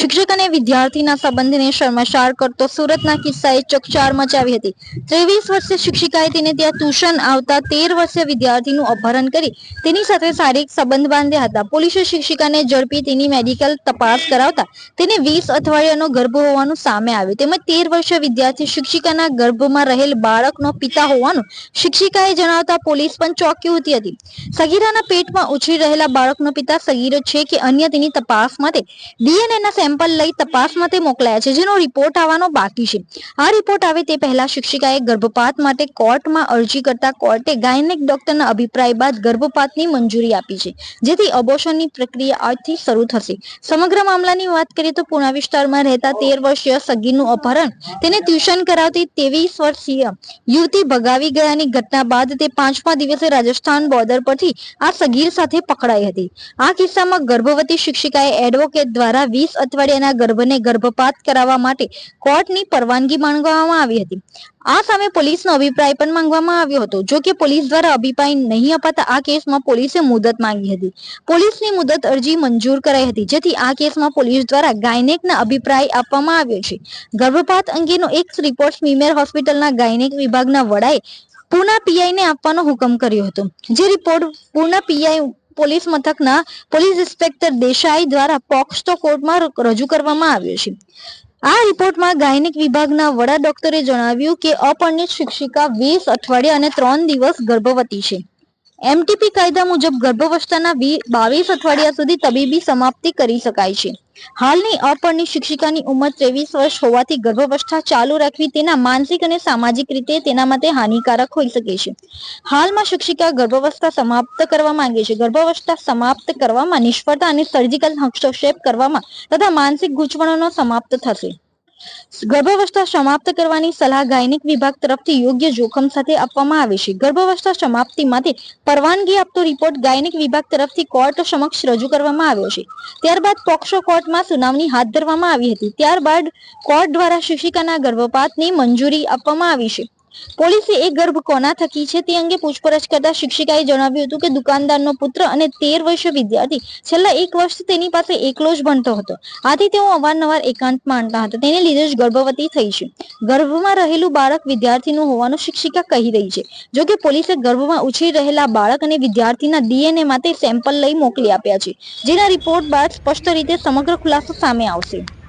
શિક્ષક અને વિદ્યાર્થીના સંબંધને શર્મસાર કરતો સુરતના કિસ્સાએ ચકચાર મચાવી હતી. ત્રેવીસ વર્ષીય શિક્ષિકાએ તેને ત્યાં ટ્યુશન આવતા તેર વર્ષીય વિદ્યાર્થીનું અપહરણ કરી તેની સાથે શારીરિક સંબંધ બાંધ્યા હતા. પોલીસે શિક્ષિકાને ઝડપી તેની મેડિકલ તપાસ કરાવતા તેને વીસ અઠવાડિયાનો ગર્ભ હોવાનું સામે આવ્યું. તેમજ તેર વર્ષીય વિદ્યાર્થી શિક્ષિકાના ગર્ભમાં રહેલ બાળકનો પિતા હોવાનું શિક્ષિકાએ જણાવતા પોલીસ પણ ચોંકી ઉઠી હતી. સગીરાના પેટમાં ઉછરી રહેલા બાળકનો પિતા સગીરો છે કે અન્ય તેની તપાસ માટે DNA ના સેમ્પલ લઈ તપાસ માટે મોકલાયા છે, જેનો રિપોર્ટ આવવાનો બાકી છે. આ રિપોર્ટ આવે તે પહેલા શિક્ષિકાએ ગર્ભપાત માટે કોર્ટમાં અરજી કરતા કોર્ટે ગાયનેક ડોક્ટરના અભિપ્રાય બાદ ગર્ભપાતની મંજૂરી આપી છે, જેથી અબોશનની પ્રક્રિયા આજથી શરૂ થશે. સમગ્ર મામલાની વાત કરીએ તો પુણા વિસ્તારમાં રહેતા તેર વર્ષીય સગીરનું અપહરણ, તેને ટ્યુશન કરાવતી ત્રેવીસ વર્ષીય યુવતી ભગાવી ગયાની ઘટના બાદ તે પાંચમા દિવસે રાજસ્થાન બોર્ડર પરથી આ સગીર સાથે પકડાઈ હતી. આ કિસ્સામાં ગર્ભવતી શિક્ષિકાએ એડવોકેટ દ્વારા વીસ અઠવાડિયાના ગર્ભને ગર્ભપાત કરાવવા માટે કોર્ટની પરવાનગી માંગવામાં આવી હતી. આ સામે પોલીસનો અભિપ્રાય પણ માંગવામાં આવ્યો હતો. જો કે પોલીસ દ્વારા અભિપ્રાય નહીં અપાતા આ કેસમાં પોલીસે મુદત માંગી હતી. પોલીસની મુદત અરજી મંજૂર કરાઈ હતી, જેથી આ કેસમાં પોલીસ દ્વારા ગાયનેકના અભિપ્રાય આપવામાં આવ્યો છે. ગર્ભપાત અંગેનો એક રિપોર્ટ સ્મીમેર હોસ્પિટલના ગાયનેક વિભાગના વડાએ પૂના પીઆઈને આપવાનો હુકમ કર્યો હતો. જે રિપોર્ટ પૂના પીઆઈ પોલીસ મથકના પોલીસ ઇન્સ્પેક્ટર દેસાઈ દ્વારા પોક્સો કોર્ટમાં રજૂ કરવામાં આવ્યો છે. આ રિપોર્ટમાં ગાયનિક વિભાગના વડા ડોક્ટરે જણાવ્યું કે અપરિણિત શિક્ષિકા વીસ અઠવાડિયા અને ત્રણ દિવસ ગર્ભવતી છે. એમટીપી કાયદા મુજબ ગર્ભાવસ્થાના બાવીસ અઠવાડિયા સુધી તબીબી સમાપ્તિ કરી શકાય છે. હાલની અપરની શિક્ષિકાની ઉંમર ત્રેવીસ વર્ષ હોવાથી ગર્ભાવસ્થા ચાલુ રાખવી તેના માનસિક અને સામાજિક રીતે તેના માટે હાનિકારક હોઈ શકે છે. હાલમાં શિક્ષિકા ગર્ભાવસ્થા સમાપ્ત કરવા માંગે છે. ગર્ભાવસ્થા સમાપ્ત કરવામાં નિષ્ફળતા અને સર્જિકલ હસ્તક્ષેપ કરવામાં તથા માનસિક ગૂંચવણોનો સમાપ્ત થશે. ગર્ભાવસ્થા સમાપ્ત કરવાની સલાહ ગાયનિક વિભાગ તરફથી યોગ્ય જોખમ સાથે આપવામાં આવે છે. ગર્ભાવસ્થા સમાપ્તિ માટે પરવાનગી આપતો રિપોર્ટ ગાયનિક વિભાગ તરફથી કોર્ટ સમક્ષ રજૂ કરવામાં આવ્યો છે. ત્યારબાદ પોક્સો કોર્ટમાં સુનાવણી હાથ ધરવામાં આવી હતી. ત્યારબાદ કોર્ટ દ્વારા શિક્ષિકાના ગર્ભપાતની મંજૂરી આપવામાં આવી છે. પોલીસે એ ગર્ભ કોના થકી છે તે અંગે પૂછપરછ કરતા શિક્ષિકાએ જણાવ્યું હતું કે દુકાનદારનો પુત્ર અને તેર વર્ષીય વિદ્યાર્થી છેલ્લા એક વર્ષથી તેની પાસે એકલો જ ભણતો હતો. આથી તેઓ અવારનવાર એકાંત માણતા હતા. તેને લીધે જ ગર્ભવતી થઈ છે. ગર્ભમાં રહેલું બાળક વિદ્યાર્થીનું હોવાનું શિક્ષિકા કહી રહી છે. જો કે પોલીસે ગર્ભમાં ઉછરી રહેલા બાળક અને વિદ્યાર્થીના ડીએનએ માટે સેમ્પલ લઈ મોકલી આપ્યા છે. જેના રિપોર્ટ બાદ સ્પષ્ટ રીતે સમગ્ર ખુલાસો સામે આવશે.